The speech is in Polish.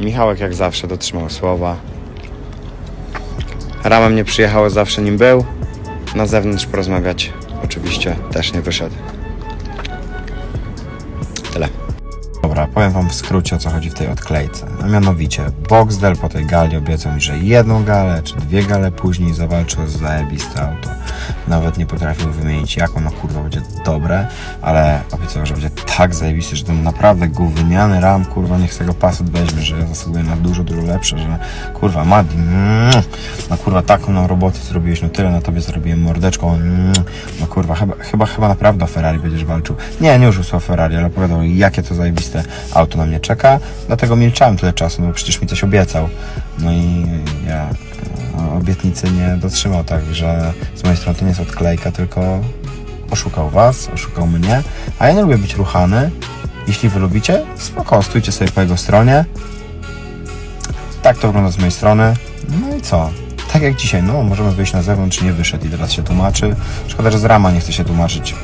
Michałek jak zawsze dotrzymał słowa. Ramem nie przyjechał, zawsze nim był. Na zewnątrz porozmawiać oczywiście też nie wyszedł. Tyle. Dobra, powiem wam w skrócie o co chodzi w tej odklejce. A mianowicie, Boxdel po tej gali obiecał mi, że jedną galę czy dwie gale później zawalczył z zajebiste auto. Nawet nie potrafił wymienić jak ono kurwa będzie dobre, ale obiecał, że będzie tak zajebiste, że ten naprawdę gówniany ram, kurwa niech z tego pasut weźmie, że ja zasługuję na dużo, dużo lepsze, że kurwa Madi, mm, no kurwa taką nam robotę zrobiłeś, no tyle na tobie zrobiłem mordeczką, mm, no kurwa chyba, chyba, chyba naprawdę o Ferrari będziesz walczył. Nie, nie użył słowa Ferrari, ale opowiadał jakie to zajebiste auto na mnie czeka, dlatego milczałem tyle czasu, no bo przecież mi coś obiecał. No i ja e, obietnicy nie dotrzymał, także z mojej strony to nie jest odklejka, tylko oszukał was, oszukał mnie, a ja nie lubię być ruchany. Jeśli wy lubicie, spoko, stójcie sobie po jego stronie. Tak to wygląda z mojej strony. No i co? Tak jak dzisiaj, no możemy wyjść na zewnątrz, nie wyszedł i teraz się tłumaczy. Szkoda, że z rama nie chce się tłumaczyć.